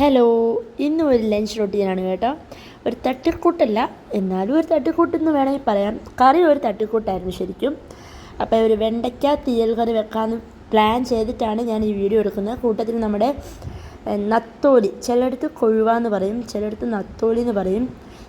Hello ഇന്നും ഒരു lunch റൊട്ടീനാണ് കേട്ടോ. ഒരു തട്ടിക്കൂട്ടല്ല എന്നാലും ഒരു തട്ടിക്കൂട്ടെന്ന് വേണമെങ്കിൽ പറയാം. കറി ഒരു തട്ടിക്കൂട്ടായിരുന്നു ശരിക്കും. അപ്പോൾ ഒരു വെണ്ടയ്ക്ക തീയൽ കറി വെക്കാമെന്ന് പ്ലാൻ ചെയ്തിട്ടാണ് ഞാൻ ഈ വീഡിയോ എടുക്കുന്നത്. കൂട്ടത്തിൽ നമ്മുടെ നത്തോലി. ചിലയിടത്ത് കൊഴുവ എന്ന് പറയും ചിലയിടത്ത് നത്തോലി എന്ന് പറയും.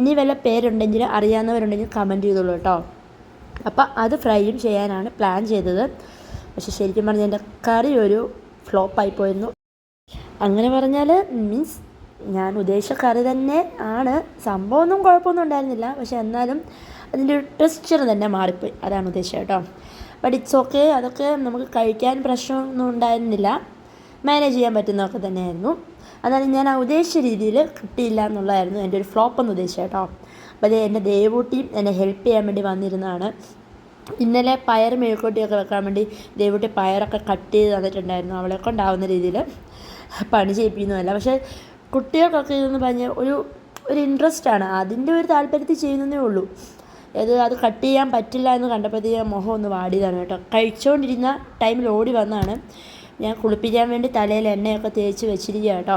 ഇനി വല്ല പേരുണ്ടെങ്കിൽ അറിയാവുന്നവരുണ്ടെങ്കിൽ കമന്റ് ചെയ്തോളൂ കേട്ടോ. അപ്പോൾ അത് ഫ്രൈയും ചെയ്യാനാണ് പ്ലാൻ ചെയ്തത്. പക്ഷെ ശരിക്കും പറഞ്ഞാൽ എന്റെ കറി ഒരു ഫ്ലോപ്പായി പോയിരുന്നു. അങ്ങനെ പറഞ്ഞാൽ മീൻസ് ഞാൻ ഉദ്ദേശിച്ച തന്നെ ആണ്. സംഭവമൊന്നും കുഴപ്പമൊന്നും ഉണ്ടായിരുന്നില്ല. പക്ഷെ എന്നാലും അതിന്റെ ഒരു ടെക്സ്ചർ തന്നെ മാറിപ്പോയി. അതാണ് ഉദ്ദേശിച്ചത് കേട്ടോ. ബട്ട് ഇറ്റ്സ് ഓക്കെ അതൊക്കെ നമുക്ക് കഴിക്കാൻ പ്രശ്നമൊന്നും ഉണ്ടായിരുന്നില്ല. മാനേജ് ചെയ്യാൻ പറ്റുന്നതൊക്കെ തന്നെയായിരുന്നു. അതായത് ഞാൻ ആ ഉദ്ദേശിച്ച രീതിയിൽ കിട്ടിയില്ല എന്നുള്ളതായിരുന്നു എന്റെ ഒരു ഫ്ലോപ്പ് എന്ന് ഉദ്ദേശിച്ചത് കേട്ടോ. അപ്പോൾ അത് എന്റെ ദേവൂട്ടിയും എന്നെ ഹെൽപ്പ് ചെയ്യാൻ വേണ്ടി വന്നിരുന്നതാണ്. ഇന്നലെ പയർ മെഴുക്കോട്ടിയൊക്കെ വെക്കാൻ വേണ്ടി ദേവൂട്ടി പയറൊക്കെ കട്ട് ചെയ്ത് തന്നിട്ടുണ്ടായിരുന്നു. അവളെ കൊണ്ടാവുന്ന രീതിയിൽ. പണി ചെയ്യിപ്പിക്കുന്നതല്ല. പക്ഷേ കുട്ടികൾക്കൊക്കെ ഇതെന്ന് പറഞ്ഞാൽ ഒരു ഒരു ഇൻട്രസ്റ്റാണ് അതിന്റെ ഒരു താല്പര്യത്തിൽ ചെയ്യുന്നതേ ഉള്ളൂ. അത് അത് കട്ട് ചെയ്യാൻ പറ്റില്ല എന്ന് കണ്ടപ്പോഴത്തേക്ക് മുഖം ഒന്ന് വാടിയതാണ് കേട്ടോ. കഴിച്ചുകൊണ്ടിരുന്ന ടൈമിൽ ഓടി വന്നാണ് ഞാൻ കുളിപ്പിക്കാൻ വേണ്ടി തലയിൽ എണ്ണയൊക്കെ തേച്ച് വെച്ചിരിക്കുക കേട്ടോ.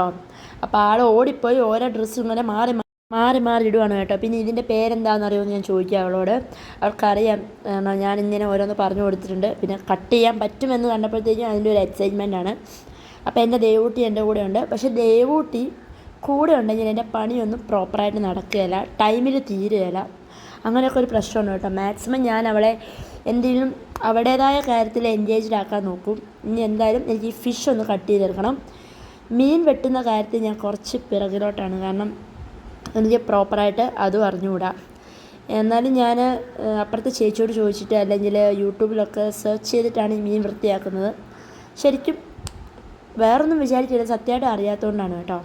അപ്പോൾ ആൾ ഓടിപ്പോയി ഓരോ ഡ്രസ്സ് ഇങ്ങനെ മാറി മാറി മാറി ഇടുവാണ് കേട്ടോ. പിന്നെ ഇതിന്റെ പേരെന്താണെന്ന് അറിയുമെന്ന് ഞാൻ ചോദിക്കുക അവളോട്. അവൾക്കറിയാം ഞാൻ ഇങ്ങനെ ഓരോന്ന് പറഞ്ഞു കൊടുത്തിട്ടുണ്ട്. പിന്നെ കട്ട് ചെയ്യാൻ പറ്റുമെന്ന് കണ്ടപ്പോഴത്തേക്കും അതിന്റെ ഒരു എക്സൈറ്റ്മെന്റ് ആണ്. അപ്പോൾ എന്റെ ദേവൂട്ടി എന്റെ കൂടെ ഉണ്ട് പക്ഷെ ദേവൂട്ടി കൂടെ ഉണ്ടെങ്കിൽ എന്റെ പണിയൊന്നും പ്രോപ്പറായിട്ട് നടക്കുകയില്ല. ടൈമിൽ തീരുകയില്ല. അങ്ങനെയൊക്കെ ഒരു പ്രശ്നമുണ്ട് കേട്ടോ. മാക്സിമം ഞാൻ അവളെ എന്തെങ്കിലും അവളുടേതായ കാര്യത്തിൽ എൻഗേജ്ഡ് ആക്കാൻ നോക്കും. ഇനി എന്തായാലും എനിക്ക് ഈ ഫിഷ് ഒന്ന് കട്ട് ചെയ്തെടുക്കണം. മീൻ വെട്ടുന്ന കാര്യത്തിൽ ഞാൻ കുറച്ച് പിറകിലോട്ടാണ്. കാരണം എനിക്ക് പ്രോപ്പറായിട്ട് അതും അറിഞ്ഞുകൂടാ. എന്നാലും ഞാൻ അപ്പുറത്തെ ചേച്ചിയോട് ചോദിച്ചിട്ട് അല്ലെങ്കിൽ യൂട്യൂബിലൊക്കെ സെർച്ച് ചെയ്തിട്ടാണ് ഈ മീൻ വൃത്തിയാക്കുന്നത്. ശരിക്കും വേറൊന്നും വിചാരിച്ചില്ല സത്യമായിട്ട് അറിയാത്തതുകൊണ്ടാണ് കേട്ടോ.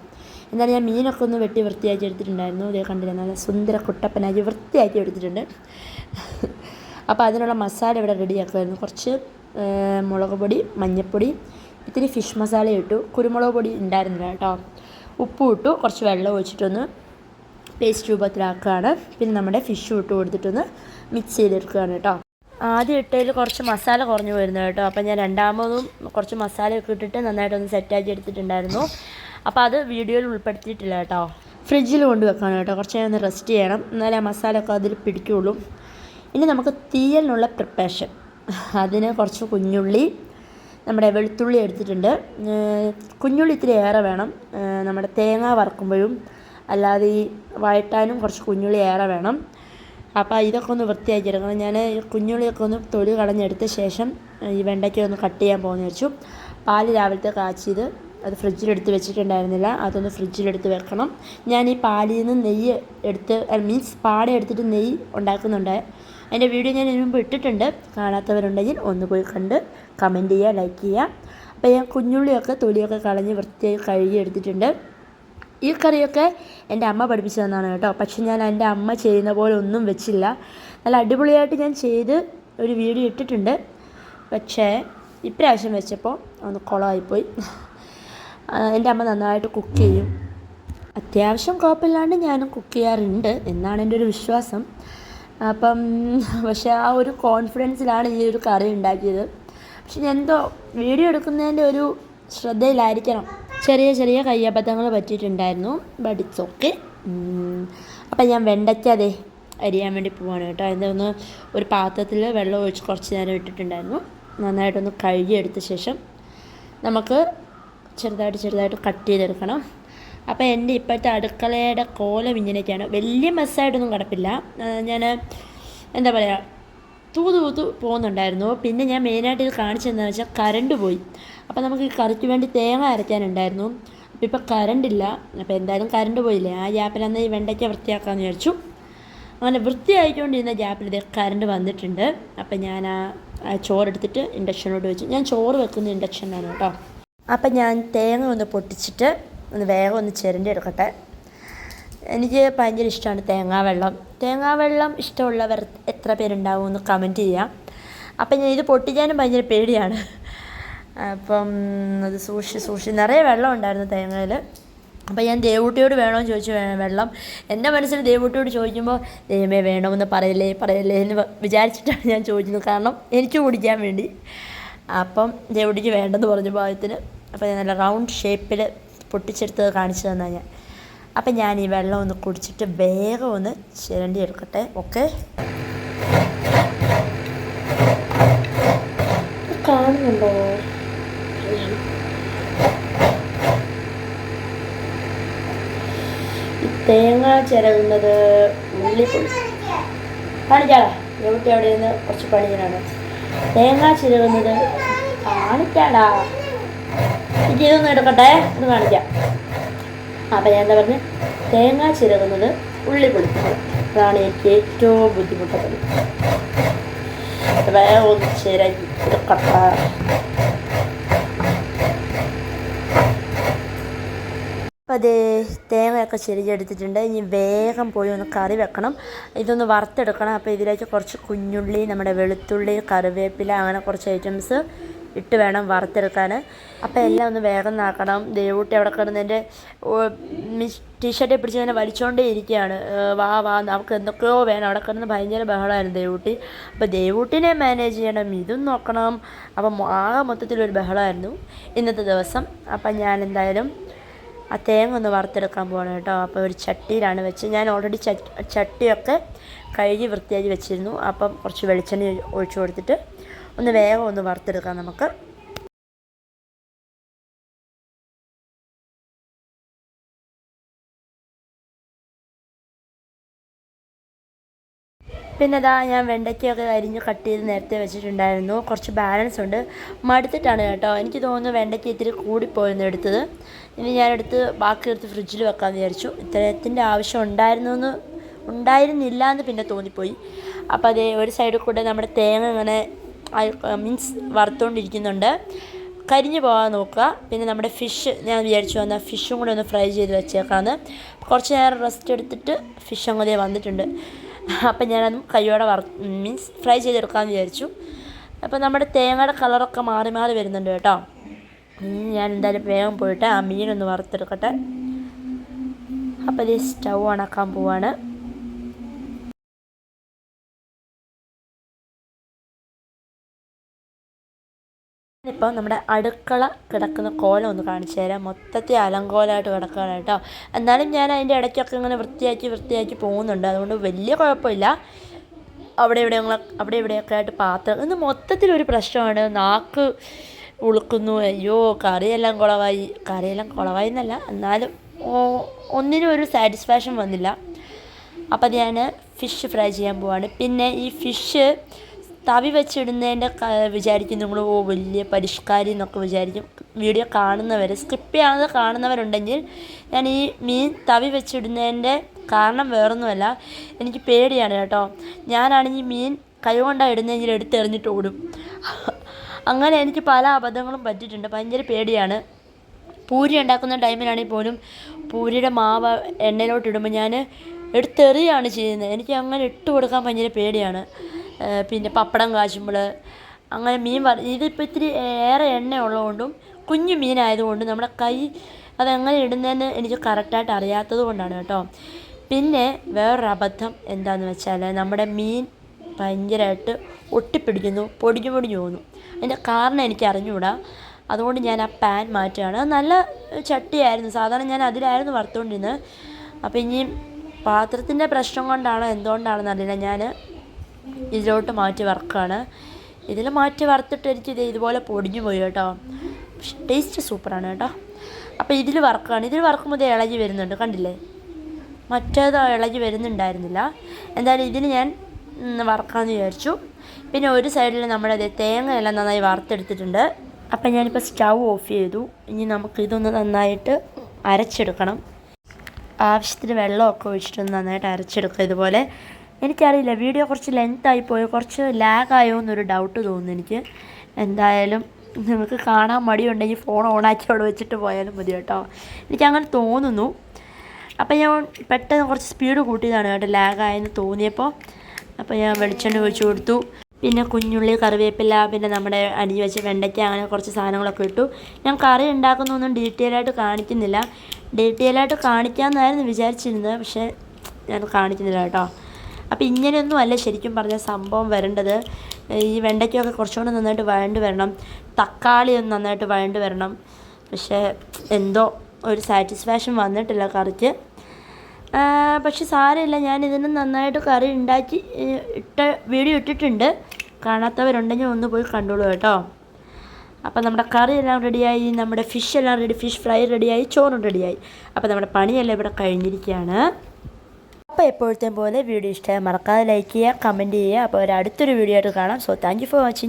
എന്നാലും ഞാൻ മീനൊക്കെ ഒന്ന് വെട്ടി വൃത്തിയാക്കി എടുത്തിട്ടുണ്ടായിരുന്നു. ഇതേ കണ്ടില്ല നല്ല സുന്ദര കുട്ടപ്പനാക്കി വൃത്തിയാക്കി എടുത്തിട്ടുണ്ട്. അപ്പോൾ അതിനുള്ള മസാല ഇവിടെ റെഡിയാക്കുമായിരുന്നു കുറച്ച് മുളക് പൊടി മഞ്ഞൾപ്പൊടി ഇത്തിരി ഫിഷ് മസാല ഇട്ടു. കുരുമുളക് പൊടി ഉണ്ടായിരുന്നില്ല കേട്ടോ. ഉപ്പും ഇട്ടു. കുറച്ച് വെള്ളം ഒഴിച്ചിട്ടൊന്ന് പേസ്റ്റ് രൂപത്തിലാക്കുകയാണ്. പിന്നെ നമ്മുടെ ഫിഷും ഇട്ട് കൊടുത്തിട്ടൊന്ന് മിക്സ് ചെയ്തെടുക്കുകയാണ് കേട്ടോ. ആദ്യം ഇട്ടതിൽ കുറച്ച് മസാല കുറഞ്ഞു പോയിരുന്നു കേട്ടോ. അപ്പോൾ ഞാൻ രണ്ടാമതും കുറച്ച് മസാലയൊക്കെ ഇട്ടിട്ട് നന്നായിട്ടൊന്ന് സെറ്റാക്കി എടുത്തിട്ടുണ്ടായിരുന്നു. അപ്പോൾ അത് വീഡിയോയിൽ ഉൾപ്പെടുത്തിയിട്ടില്ല കേട്ടോ. ഫ്രിഡ്ജിൽ കൊണ്ട് വെക്കണം കേട്ടോ. കുറച്ച് നേരം ഒന്ന് റെസ്റ്റ് ചെയ്യണം. എന്നാലേ ആ മസാല ഒക്കെ അതിൽ പിടിക്കുകയുള്ളൂ ഇനി നമുക്ക് തീയലിനുള്ള പ്രിപ്പറേഷൻ അതിന് കുറച്ച് കുഞ്ഞുള്ളി നമ്മുടെ വെളുത്തുള്ളി എടുത്തിട്ടുണ്ട്. കുഞ്ഞുള്ളി ഇത്തിരി ഏറെ വേണം. നമ്മുടെ തേങ്ങ വറക്കുമ്പോഴും അല്ലാതെ ഈ വഴറ്റാനും കുറച്ച് കുഞ്ഞുള്ളി ഏറെ വേണം. അപ്പോൾ ഇതൊക്കെ ഒന്ന് വൃത്തിയാക്കി എടുക്കണം ഞാൻ കുഞ്ഞുള്ളിയൊക്കെ ഒന്ന് തൊലി കളഞ്ഞെടുത്ത ശേഷം ഈ വെണ്ടയ്ക്ക ഒന്ന് കട്ട് ചെയ്യാൻ പോകുന്ന വെച്ചു പാൽ രാവിലത്തെ കാച്ചിയത് അത് ഫ്രിഡ്ജിലെടുത്ത് വെച്ചിട്ടുണ്ടായിരുന്നില്ല. അതൊന്ന് ഫ്രിഡ്ജിലെടുത്ത് വെക്കണം. ഞാൻ ഈ പാലിൽ നിന്ന് നെയ്യ് എടുത്ത് മീൻസ് പാട എടുത്തിട്ട് നെയ്യ് ഉണ്ടാക്കുന്നുണ്ട്. അതിന്റെ വീഡിയോ ഞാൻ ഇതിനു മുമ്പ് ഇട്ടിട്ടുണ്ട്. കാണാത്തവരുണ്ടെങ്കിൽ ഒന്ന് പോയി കണ്ട് കമന്റ് ചെയ്യുക ലൈക്ക് ചെയ്യുക. അപ്പോൾ ഞാൻ കുഞ്ഞുള്ളിയൊക്കെ തൊലിയൊക്കെ കളഞ്ഞ് വൃത്തിയായി കഴുകി എടുത്തിട്ടുണ്ട് ഈ കറിയൊക്കെ എന്റെ അമ്മ പഠിപ്പിച്ചു തന്നാണ് കേട്ടോ. പക്ഷെ ഞാൻ എന്റെ അമ്മ ചെയ്യുന്ന പോലെ ഒന്നും വെച്ചില്ല. നല്ല അടിപൊളിയായിട്ട് ഞാൻ ചെയ്ത് ഒരു വീഡിയോ ഇട്ടിട്ടുണ്ട്. പക്ഷേ ഇപ്രാവശ്യം വെച്ചപ്പോൾ ഒന്ന് കുളമായിപ്പോയി. എന്റെ അമ്മ നന്നായിട്ട് കുക്ക് ചെയ്യും. അത്യാവശ്യം കുഴപ്പമില്ലാണ്ട് ഞാനും കുക്ക് ചെയ്യാറുണ്ട് എന്നാണ് എന്റെ ഒരു വിശ്വാസം. അപ്പം പക്ഷേ ആ ഒരു കോൺഫിഡൻസിലാണ് ഈ ഒരു കറി ഉണ്ടാക്കിയത്. പക്ഷെ ഞാൻ എന്തോ വീഡിയോ എടുക്കുന്നതിന്റെ ഒരു ശ്രദ്ധയിലായിരിക്കണം. ചെറിയ ചെറിയ കയ്യബദ്ധങ്ങൾ പറ്റിയിട്ടുണ്ടായിരുന്നു ബട്ട് ഇറ്റ്സ് ഓക്കെ അപ്പം ഞാൻ വെണ്ടയ്ക്ക അതെ അരിയാൻ വേണ്ടി പോവാണ് കേട്ടോ. അതിന്റെ ഒരു പാത്രത്തിൽ വെള്ളം ഒഴിച്ച് കുറച്ച് നേരം ഇട്ടിട്ടുണ്ടായിരുന്നു. നന്നായിട്ടൊന്ന് കഴുകിയെടുത്ത ശേഷം നമുക്ക് ചെറുതായിട്ട് ചെറുതായിട്ട് കട്ട് ചെയ്തെടുക്കണം. അപ്പോൾ എന്റെ ഇപ്പോഴത്തെ അടുക്കളയുടെ കോലം ഇങ്ങനെയൊക്കെയാണ്. വലിയ മെസ്സായിട്ടൊന്നും കിടപ്പില്ല. ഞാൻ എന്താ പറയുക തൂത് തൂത്ത് പോകുന്നുണ്ടായിരുന്നു. പിന്നെ ഞാൻ മെയിനായിട്ട് ഇത് കാണിച്ചതെന്ന് വെച്ചാൽ കറണ്ട് പോയി. അപ്പോൾ നമുക്ക് ഈ കറിക്ക് വേണ്ടി തേങ്ങ അരയ്ക്കാനുണ്ടായിരുന്നു. അപ്പോൾ ഇപ്പോൾ കറണ്ടില്ല അപ്പോൾ എന്തായാലും കറണ്ട് പോയില്ലേ? ആ ഗ്യാപ്പിലന്ന് ഈ വെണ്ടയ്ക്ക വൃത്തിയാക്കാമെന്ന് വിചാരിച്ചു. അങ്ങനെ വൃത്തിയായിക്കൊണ്ടിരുന്ന ഗ്യാപ്പിൽ ഇത് കറണ്ട് വന്നിട്ടുണ്ട്. അപ്പം ഞാൻ ആ ചോറെടുത്തിട്ട് ഇൻഡക്ഷനോട് വെച്ചു. ഞാൻ ചോറ് വെക്കുന്ന ഇൻഡക്ഷനാണ് കേട്ടോ. അപ്പം ഞാൻ തേങ്ങ ഒന്ന് പൊട്ടിച്ചിട്ട് ഒന്ന് വേഗം ഒന്ന് ചിരണ്ടി എടുക്കട്ടെ. എനിക്ക് ഭയങ്കര ഇഷ്ടമാണ് തേങ്ങാവെള്ളം. തേങ്ങാവെള്ളം ഇഷ്ടമുള്ളവർ എത്ര പേരുണ്ടാവും എന്ന് കമന്റ് ചെയ്യാം. അപ്പം ഞാൻ ഇത് പൊട്ടിക്കാനും ഭയങ്കര പേടിയാണ്. അപ്പം അത് സൂക്ഷിച്ച് സൂക്ഷിച്ച് നിറയെ വെള്ളം ഉണ്ടായിരുന്നു തേങ്ങയിൽ അപ്പം ഞാൻ ദേവൂട്ടിയോട് വേണമെന്ന് ചോദിച്ചു "വേ- വെള്ളം. എന്റെ മനസ്സിൽ ദേവൂട്ടിയോട് ചോദിക്കുമ്പോൾ ദൈവമേ വേണമെന്ന് പറയല്ലേ പറയല്ലേ എന്ന് വിചാരിച്ചിട്ടാണ് ഞാൻ ചോദിക്കുന്നത്. കാരണം എനിക്ക് കുടിക്കാൻ വേണ്ടി. അപ്പം ദേവൂട്ടിക്ക് വേണ്ടെന്ന് പറഞ്ഞു ഭാഗത്തിന് അപ്പോൾ ഞാൻ നല്ല റൗണ്ട് ഷേപ്പിൽ പൊട്ടിച്ചെടുത്തത് കാണിച്ചു തന്നാൽ ഞാൻ. അപ്പം ഞാൻ ഈ വെള്ളം ഒന്ന് കുടിച്ചിട്ട് വേഗം ഒന്ന് ചിരണ്ടി എടുക്കട്ടെ ഓക്കെ കാണുന്നുണ്ടോ? തേങ്ങ ചിരകുന്നത് ഉള്ളിപ്പൊടി കാണിക്കാടാ എവിടെ അവിടെ നിന്ന് കുറച്ച് പണിയാണ് തേങ്ങ ചിരകുന്നത് കാണിക്കാടാ. ഇതൊന്നും എടുക്കട്ടെ? ഒന്ന് കാണിക്കാം. അപ്പം ഞാൻ എന്താ പറഞ്ഞ്? തേങ്ങ ചിരകുന്നത് ഉള്ളി പൊളിച്ചത് അതാണ് എനിക്ക് ഏറ്റവും ബുദ്ധിമുട്ടുള്ളത് വേഗം ഒന്ന് എടുക്കട്ടെ അപ്പോൾ അതേ തേങ്ങയൊക്കെ ചെരിഞ്ഞെടുത്തിട്ടുണ്ട് ഇനി വേഗം പോയി ഒന്ന് കറി വെക്കണം. ഇതൊന്ന് വറുത്തെടുക്കണം. അപ്പോൾ ഇതിലേക്ക് കുറച്ച് കുഞ്ഞുള്ളി നമ്മുടെ വെളുത്തുള്ളി കറിവേപ്പില അങ്ങനെ കുറച്ച് ഐറ്റംസ് ഇട്ട് വേണം വറുത്തെടുക്കാൻ അപ്പോൾ എല്ലാം ഒന്ന് വേഗം നാക്കണം. ദേവൂട്ടി അവിടെ കിടന്നതിന്റെ ടീഷർട്ടെ പിടിച്ച് ഇങ്ങനെ വലിച്ചുകൊണ്ടേ ഇരിക്കുകയാണ്. വാ വാ നമുക്ക് എന്തൊക്കെയോ വേണം. അവിടെ കിടന്ന് ഭയങ്കര ബഹളമായിരുന്നു ദേവൂട്ടി. അപ്പോൾ ദേവൂട്ടിനെ മാനേജ് ചെയ്യണം. ഇതും നോക്കണം. അപ്പം ആകെ മൊത്തത്തിലൊരു ബഹളമായിരുന്നു ഇന്നത്തെ ദിവസം. അപ്പം ഞാൻ എന്തായാലും ആ തേങ്ങ ഒന്ന് വറുത്തെടുക്കാൻ പോകണം കേട്ടോ. അപ്പോൾ ഒരു ചട്ടിയിലാണ് വെച്ച് ഞാൻ ഓൾറെഡി ചട്ടിയൊക്കെ കഴുകി വൃത്തിയാക്കി വെച്ചിരുന്നു. അപ്പം കുറച്ച് വെളിച്ചെണ്ണ ഒഴിച്ചു കൊടുത്തിട്ട് ഒന്ന് വേഗം ഒന്ന് വറുത്തെടുക്കാം നമുക്ക്. പിന്നെ ഞാൻ വെണ്ടയ്ക്കൊക്കെ അരിഞ്ഞ് കട്ട് ചെയ്ത് നേരത്തെ വെച്ചിട്ടുണ്ടായിരുന്നു. കുറച്ച് ബാലൻസ് ഉണ്ട്. മടുത്തിട്ടാണ് കേട്ടോ. എനിക്ക് തോന്നുന്നു വെണ്ടയ്ക്ക് ഇത്തിരി കൂടിപ്പോയെന്ന് എടുത്തത്. ഇനി ഞാനെടുത്ത് ബാക്കി എടുത്ത് ഫ്രിഡ്ജിൽ വെക്കാമെന്ന് വിചാരിച്ചു. ഇത്തരത്തിന്റെ ആവശ്യം ഉണ്ടായിരുന്നു എന്ന് ഉണ്ടായിരുന്നില്ല എന്ന് പിന്നെ തോന്നിപ്പോയി. അപ്പോൾ അതേ ഒരു സൈഡിൽ കൂടെ നമ്മുടെ തേങ്ങ ഇങ്ങനെ മീൻസ് വറുത്തുകൊണ്ടിരിക്കുന്നുണ്ട് കരിഞ്ഞു പോകാൻ നോക്കുക. പിന്നെ നമ്മുടെ ഫിഷ് ഞാൻ വിചാരിച്ചു വന്ന ഫിഷും കൂടെ ഒന്ന് ഫ്രൈ ചെയ്ത് വെച്ചേക്കാന്ന്. കുറച്ച് നേരം റെസ്റ്റ് എടുത്തിട്ട് ഫിഷ് അങ്ങോട്ടേ വന്നിട്ടുണ്ട്. അപ്പം ഞാനതും കയ്യോടെ വറ മീൻസ് ഫ്രൈ ചെയ്തെടുക്കാമെന്ന് വിചാരിച്ചു. അപ്പോൾ നമ്മുടെ തേങ്ങയുടെ കളറൊക്കെ മാറി മാറി വരുന്നുണ്ട് കേട്ടോ. ഞാൻ എന്തായാലും വേഗം പോയിട്ട് ആ മീനൊന്ന് വറുത്തെടുക്കട്ടെ. അപ്പോൾ ഇത് സ്റ്റൗ ഓണാക്കാൻ പോവാണ്. ഇപ്പോൾ നമ്മുടെ അടുക്കള കിടക്കുന്ന കോലം ഒന്ന് കാണിച്ചു തരാം. മൊത്തത്തിൽ അലങ്കോലമായിട്ട് കിടക്കുകയാണ് കേട്ടോ. എന്നാലും ഞാൻ അതിന്റെ ഇടയ്ക്കൊക്കെ ഇങ്ങനെ വൃത്തിയാക്കി വൃത്തിയാക്കി പോകുന്നുണ്ട്. അതുകൊണ്ട് വലിയ കുഴപ്പമില്ല. അവിടെ ഇവിടെ അവിടെ ഇവിടെയൊക്കെ ആയിട്ട് പാത്രം. ഇന്ന് മൊത്തത്തിലൊരു പ്രശ്നമാണ്. നാക്ക് ഉളുക്കുന്നു. അയ്യോ കറിയെല്ലാം കുളവായി. കറിയെല്ലാം കുളവായി എന്നല്ല. എന്നാലും ഒന്നിനും ഒരു സാറ്റിസ്ഫാക്ഷൻ വന്നില്ല. അപ്പം ഞാൻ ഫിഷ് ഫ്രൈ ചെയ്യാൻ പോവാണ്. പിന്നെ ഈ ഫിഷ് തവി വെച്ചിടുന്നതിന്റെ വിചാരിക്കും നിങ്ങൾ ഓ വലിയ പരിഷ്കാരി എന്നൊക്കെ വിചാരിക്കും. വീഡിയോ കാണുന്നവർ സ്കിപ്പ് ചെയ്യാതെ കാണുന്നവരുണ്ടെങ്കിൽ ഞാൻ ഈ മീൻ തവി വെച്ചിടുന്നതിന്റെ കാരണം വേറൊന്നുമല്ല. എനിക്ക് പേടിയാണ് കേട്ടോ. ഞാനാണെങ്കിൽ മീൻ കൈ കൊണ്ടാണ് ഇടുന്നതെങ്കിൽ എടുത്തെറിഞ്ഞിട്ട് ഓടും. അങ്ങനെ എനിക്ക് പല അബദ്ധങ്ങളും പറ്റിയിട്ടുണ്ട്. ഭയങ്കര പേടിയാണ്. പൂരി ഉണ്ടാക്കുന്ന ടൈമിലാണെങ്കിൽ പോലും പൂരിയുടെ മാവ് എണ്ണയിലോട്ട് ഇടുമ്പോൾ ഞാൻ എടുത്തെറിയാണ് ചെയ്യുന്നത്. എനിക്ക് അങ്ങനെ ഇട്ട് കൊടുക്കാൻ ഭയങ്കര പേടിയാണ്. പിന്നെ പപ്പടം കാച്ചുമ്പോൾ അങ്ങനെ മീൻ വറ ഇതിപ്പോൾ ഇത്തിരി ഏറെ എണ്ണ ഉള്ളതുകൊണ്ടും കുഞ്ഞു മീനായതുകൊണ്ടും നമ്മുടെ കൈ അതെങ്ങനെ ഇടുന്നതെന്ന് എനിക്ക് കറക്റ്റായിട്ട് അറിയാത്തത് കൊണ്ടാണ് കേട്ടോ. പിന്നെ വേറൊരു അബദ്ധം എന്താണെന്ന് വെച്ചാൽ നമ്മുടെ മീൻ ഭയങ്കരമായിട്ട് ഒട്ടിപ്പിടിക്കുന്നു പൊടിഞ്ഞു പൊടിഞ്ഞു പോകുന്നു. അതിന്റെ കാരണം എനിക്ക് അറിഞ്ഞുകൂടാ അതുകൊണ്ട് ഞാൻ ആ പാൻ മാറ്റുകയാണ്. നല്ല ചട്ടിയായിരുന്നു. സാധാരണ ഞാൻ അതിലായിരുന്നു വറുത്തുകൊണ്ടിരുന്നത്. അപ്പോൾ ഇനിയും പാത്രത്തിന്റെ പ്രശ്നം കൊണ്ടാണോ എന്തുകൊണ്ടാണെന്ന് അറിയില്ല. ഞാൻ ഇതിലോട്ട് മാറ്റി വറക്കാണ്. ഇതിൽ മാറ്റി വറുത്തിട്ട് എനിക്ക് ഇത് ഇതുപോലെ പൊടിഞ്ഞു പോയി കേട്ടോ. ടേസ്റ്റ് സൂപ്പറാണ് കേട്ടോ. അപ്പോൾ ഇതിൽ വറക്കാണ്. ഇതിൽ വറക്കുമ്പോൾ ഇത് ഇളകി വരുന്നുണ്ട്. കണ്ടില്ലേ? മറ്റേത് ഇളകി വരുന്നുണ്ടായിരുന്നില്ല. എന്തായാലും ഇതിന് ഞാൻ വറക്കാമെന്ന് വിചാരിച്ചു. പിന്നെ ഒരു സൈഡിൽ നമ്മളത് തേങ്ങയെല്ലാം നന്നായി വറുത്തെടുത്തിട്ടുണ്ട്. അപ്പം ഞാനിപ്പോൾ സ്റ്റൗ ഓഫ് ചെയ്തു. ഇനി നമുക്ക് ഇതൊന്ന് നന്നായിട്ട് അരച്ചെടുക്കണം. ആവശ്യത്തിന് വെള്ളമൊക്കെ ഒഴിച്ചിട്ടൊന്ന് നന്നായിട്ട് അരച്ചെടുക്കുക ഇതുപോലെ. എനിക്കറിയില്ല. വീഡിയോ കുറച്ച് ലെങ്ത് പോയോ. കുറച്ച് ലാഗായോ എന്നൊരു ഡൗട്ട് തോന്നുന്നു എനിക്ക്. എന്തായാലും നിങ്ങൾക്ക് കാണാൻ മടിയുണ്ടെങ്കിൽ ഫോൺ ഓണാക്കി അവിടെ വെച്ചിട്ട് പോയാലും മതി കേട്ടോ. എനിക്കങ്ങനെ തോന്നുന്നു. അപ്പം ഞാൻ പെട്ടെന്ന് കുറച്ച് സ്പീഡ് കൂട്ടിയതാണ് കേട്ടോ. ലാഗായെന്ന് തോന്നിയപ്പോൾ അപ്പോൾ ഞാൻ വെളിച്ചെണ്ണ ഒഴിച്ചു കൊടുത്തു. പിന്നെ കുഞ്ഞുള്ളി കറിവേപ്പില പിന്നെ നമ്മുടെ അടിഞ്ഞ് വെച്ച വെണ്ടയ്ക്ക അങ്ങനെ കുറച്ച് സാധനങ്ങളൊക്കെ ഇട്ടു. ഞാൻ കറി ഉണ്ടാക്കുന്നൊന്നും ഡീറ്റെയിൽ ആയിട്ട് കാണിക്കുന്നില്ല. ഡീറ്റെയിൽ ആയിട്ട് കാണിക്കാമെന്നായിരുന്നു വിചാരിച്ചിരുന്നത്. പക്ഷേ ഞാൻ കാണിക്കുന്നില്ല കേട്ടോ. അപ്പോൾ ഇങ്ങനെയൊന്നും അല്ല ശരിക്കും പറഞ്ഞ സംഭവം വരേണ്ടത്. ഈ വെണ്ടയ്ക്കൊക്കെ കുറച്ചുകൂടെ നന്നായിട്ട് വഴണ്ട് വരണം. തക്കാളി ഒന്ന് നന്നായിട്ട് വഴണ്ട് വരണം. പക്ഷേ എന്തോ ഒരു സാറ്റിസ്ഫാക്ഷൻ വന്നിട്ടില്ല കറിക്ക്. പക്ഷെ സാരമില്ല. ഞാൻ ഇതിന് നന്നായിട്ട് കറി ഉണ്ടാക്കി ഇട്ട് ഇട്ട വീഡിയോ ഇട്ടിട്ടുണ്ട്. കാണാത്തവരുണ്ടെങ്കിൽ ഒന്ന് പോയി കണ്ടോളൂ കേട്ടോ. അപ്പോൾ നമ്മുടെ കറി എല്ലാം റെഡിയായി. നമ്മുടെ ഫിഷ് എല്ലാം റെഡി ഫിഷ് ഫ്രൈ റെഡിയായി ചോറും റെഡിയായി അപ്പോൾ നമ്മുടെ പണിയെല്ലാം ഇവിടെ കഴിഞ്ഞിരിക്കുകയാണ്. അപ്പോൾ എപ്പോഴത്തെയും പോലെ വീഡിയോ ഇഷ്ടമായി മറക്കാതെ ലൈക്ക് ചെയ്യുക കമന്റ് ചെയ്യുക. അപ്പോൾ ഒരു അടുത്തൊരു വീഡിയോ ആയിട്ട് കാണാം. So thank for watching